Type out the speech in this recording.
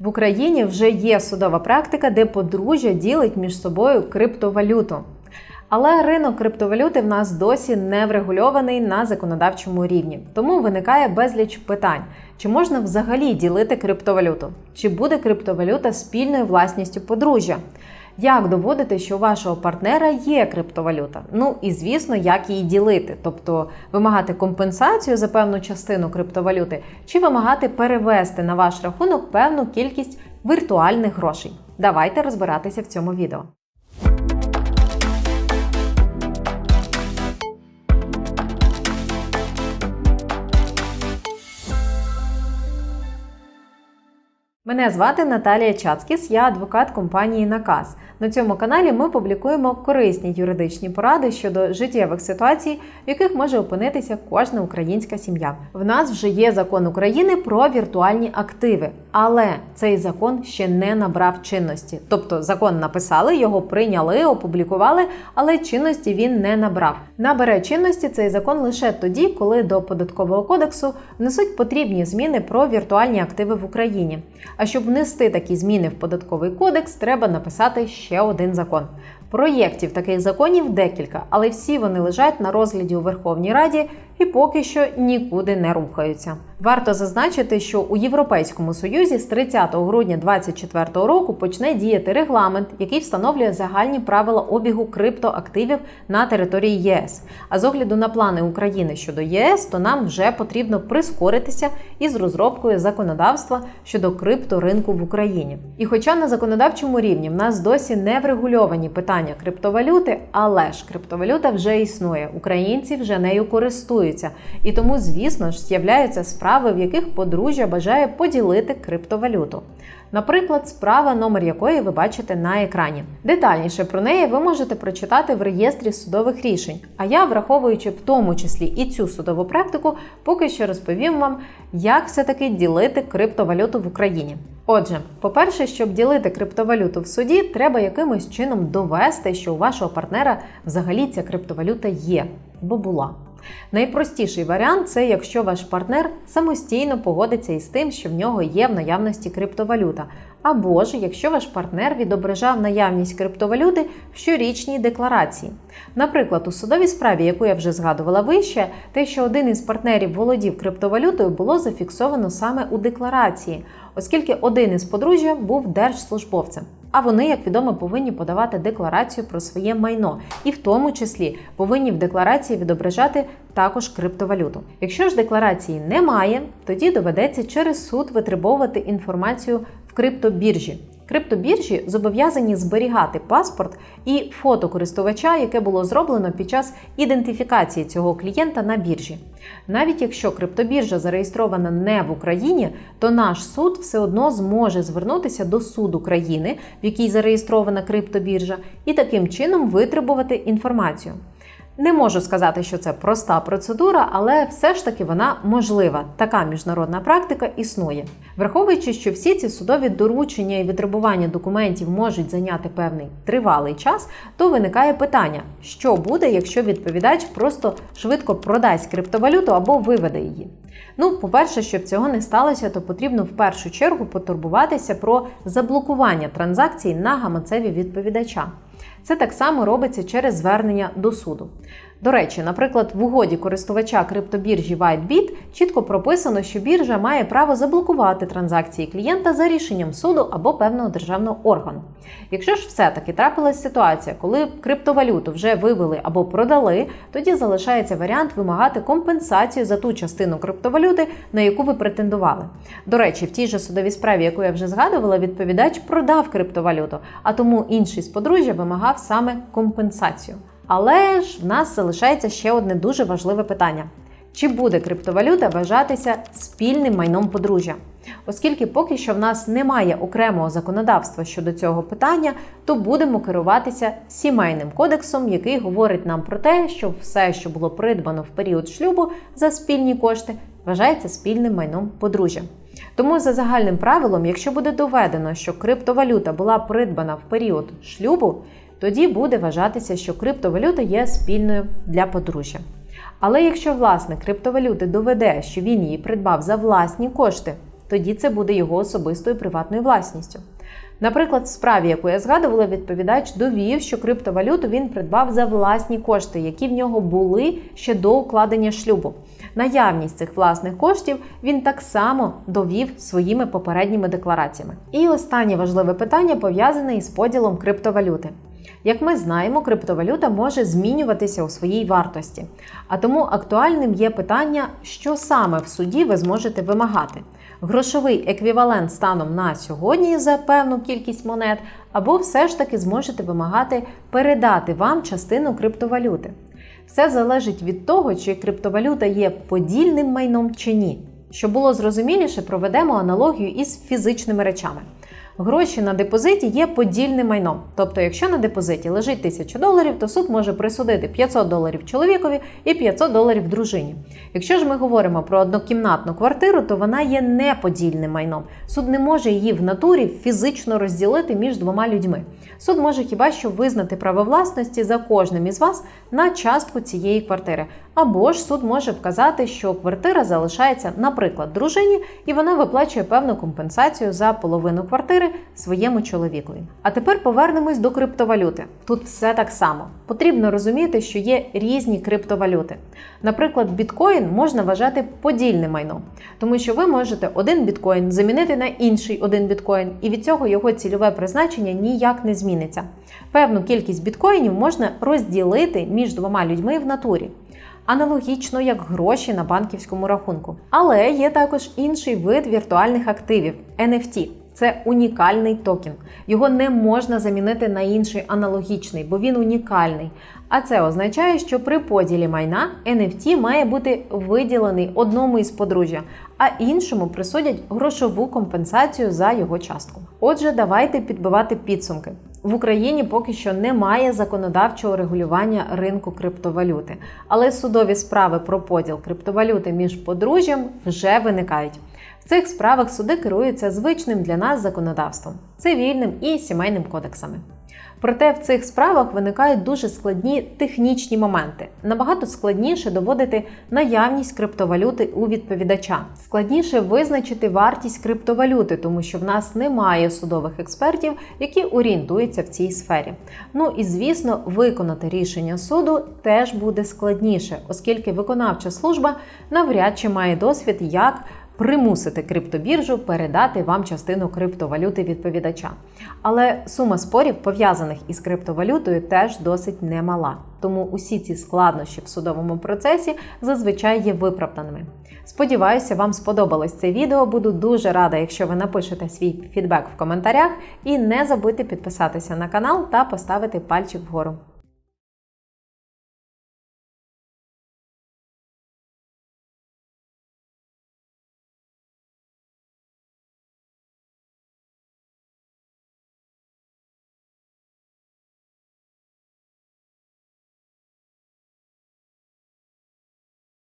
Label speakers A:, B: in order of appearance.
A: В Україні вже є судова практика, де подружжя ділить між собою криптовалюту. Але ринок криптовалюти в нас досі не врегульований на законодавчому рівні. Тому виникає безліч питань: чи можна взагалі ділити криптовалюту? Чи буде криптовалюта спільною власністю подружжя? Як доводити, що у вашого партнера є криптовалюта? Ну і звісно, як її ділити, тобто вимагати компенсацію за певну частину криптовалюти, чи вимагати перевести на ваш рахунок певну кількість віртуальних грошей. Давайте розбиратися в цьому відео. Мене звати Наталія Чацкіс, я адвокат компанії Наказ. На цьому каналі ми публікуємо корисні юридичні поради щодо життєвих ситуацій, в яких може опинитися кожна українська сім'я. В нас вже є закон України про віртуальні активи, але цей закон ще не набрав чинності. Тобто закон написали, його прийняли, опублікували, але чинності він не набрав. Набере чинності цей закон лише тоді, коли до податкового кодексу внесуть потрібні зміни про віртуальні активи в Україні. А щоб внести такі зміни в податковий кодекс, треба написати ще один закон. Проєктів таких законів декілька, але всі вони лежать на розгляді у Верховній Раді і поки що нікуди не рухаються. Варто зазначити, що у Європейському Союзі з 30 грудня 2024 року почне діяти регламент, який встановлює загальні правила обігу криптоактивів на території ЄС. А з огляду на плани України щодо ЄС, то нам вже потрібно прискоритися із розробкою законодавства щодо крипторинку в Україні. І хоча на законодавчому рівні в нас досі не врегульовані питання криптовалюти, але ж криптовалюта вже існує, українці вже нею користуються, і тому, звісно ж, з'являються справи, в яких подружжя бажає поділити криптовалюту. Наприклад, справа, номер якої ви бачите на екрані. Детальніше про неї ви можете прочитати в реєстрі судових рішень. А я, враховуючи в тому числі і цю судову практику, поки що розповім вам, як все-таки ділити криптовалюту в Україні. Отже, по-перше, щоб ділити криптовалюту в суді, треба якимось чином довести, що у вашого партнера взагалі ця криптовалюта є, бо була. Найпростіший варіант це якщо ваш партнер самостійно погодиться із тим, що в нього є в наявності криптовалюта. Або ж якщо ваш партнер відображав наявність криптовалюти в щорічній декларації. Наприклад, у судовій справі, яку я вже згадувала вище, те, що один із партнерів володів криптовалютою, було зафіксовано саме у декларації, оскільки один із подружжя був держслужбовцем. А вони, як відомо, повинні подавати декларацію про своє майно, і в тому числі повинні в декларації відображати також криптовалюту. Якщо ж декларації немає, тоді доведеться через суд витребовувати інформацію в криптобіржі. Криптобіржі зобов'язані зберігати паспорт і фото користувача, яке було зроблено під час ідентифікації цього клієнта на біржі. Навіть якщо криптобіржа зареєстрована не в Україні, то наш суд все одно зможе звернутися до суду країни, в якій зареєстрована криптобіржа, і таким чином витребувати інформацію. Не можу сказати, що це проста процедура, але все ж таки вона можлива. Така міжнародна практика існує. Враховуючи, що всі ці судові доручення і витребування документів можуть зайняти певний тривалий час, то виникає питання, що буде, якщо відповідач просто швидко продасть криптовалюту або виведе її. Ну, по-перше, щоб цього не сталося, то потрібно в першу чергу потурбуватися про заблокування транзакцій на гаманцеві відповідача. Це так само робиться через звернення до суду. До речі, наприклад, в угоді користувача криптобіржі WhiteBit чітко прописано, що біржа має право заблокувати транзакції клієнта за рішенням суду або певного державного органу. Якщо ж все-таки трапилась ситуація, коли криптовалюту вже вивели або продали, тоді залишається варіант вимагати компенсацію за ту частину криптовалюти, на яку ви претендували. До речі, в тій же судовій справі, яку я вже згадувала, відповідач продав криптовалюту, а тому інший з подружжя вимагав саме компенсацію. Але ж в нас залишається ще одне дуже важливе питання: чи буде криптовалюта вважатися спільним майном подружжя? Оскільки поки що в нас немає окремого законодавства щодо цього питання, то будемо керуватися сімейним кодексом, який говорить нам про те, що все, що було придбано в період шлюбу за спільні кошти, вважається спільним майном подружжя. Тому за загальним правилом, якщо буде доведено, що криптовалюта була придбана в період шлюбу, тоді буде вважатися, що криптовалюта є спільною для подружжя. Але якщо власник криптовалюти доведе, що він її придбав за власні кошти, тоді це буде його особистою приватною власністю. Наприклад, в справі, яку я згадувала, відповідач довів, що криптовалюту він придбав за власні кошти, які в нього були ще до укладення шлюбу. Наявність цих власних коштів він так само довів своїми попередніми деклараціями. І останнє важливе питання пов'язане із поділом криптовалюти. Як ми знаємо, криптовалюта може змінюватися у своїй вартості, а тому актуальним є питання, що саме в суді ви зможете вимагати: грошовий еквівалент станом на сьогодні за певну кількість монет, або все ж таки зможете вимагати передати вам частину криптовалюти. Все залежить від того, чи криптовалюта є подільним майном чи ні. Щоб було зрозуміліше, проведемо аналогію із фізичними речами. Гроші на депозиті є подільним майном. Тобто, якщо на депозиті лежить 1000 доларів, то суд може присудити 500 доларів чоловікові і 500 доларів дружині. Якщо ж ми говоримо про однокімнатну квартиру, то вона є неподільним майном. Суд не може її в натурі фізично розділити між двома людьми. Суд може хіба що визнати право власності за кожним із вас на частку цієї квартири. Або ж суд може вказати, що квартира залишається, наприклад, дружині, і вона виплачує певну компенсацію за половину квартири своєму чоловікові. А тепер повернемось до криптовалюти. Тут все так само. Потрібно розуміти, що є різні криптовалюти. Наприклад, біткоін можна вважати подільним майном, тому що ви можете один біткоін замінити на інший один біткоін, і від цього його цільове призначення ніяк не зміниться. Певну кількість біткоїнів можна розділити між двома людьми в натурі. Аналогічно як гроші на банківському рахунку. Але є також інший вид віртуальних активів NFT. Це унікальний токен. Його не можна замінити на інший аналогічний, бо він унікальний. А це означає, що при поділі майна NFT має бути виділений одному із подружжя, а іншому присудять грошову компенсацію за його частку. Отже, давайте підбивати підсумки. В Україні поки що немає законодавчого регулювання ринку криптовалюти, але судові справи про поділ криптовалюти між подружжям вже виникають. В цих справах суди керуються звичним для нас законодавством цивільним і сімейним кодексами. Проте в цих справах виникають дуже складні технічні моменти. Набагато складніше доводити наявність криптовалюти у відповідача. Складніше визначити вартість криптовалюти, тому що в нас немає судових експертів, які орієнтуються в цій сфері. Ну і звісно, виконати рішення суду теж буде складніше, оскільки виконавча служба навряд чи має досвід, як примусити криптобіржу передати вам частину криптовалюти відповідача. Але сума спорів, пов'язаних із криптовалютою, теж досить немала. Тому усі ці складнощі в судовому процесі зазвичай є виправданими. Сподіваюся, вам сподобалось це відео. Буду дуже рада, якщо ви напишете свій фідбек в коментарях. І не забудьте підписатися на канал та поставити пальчик вгору.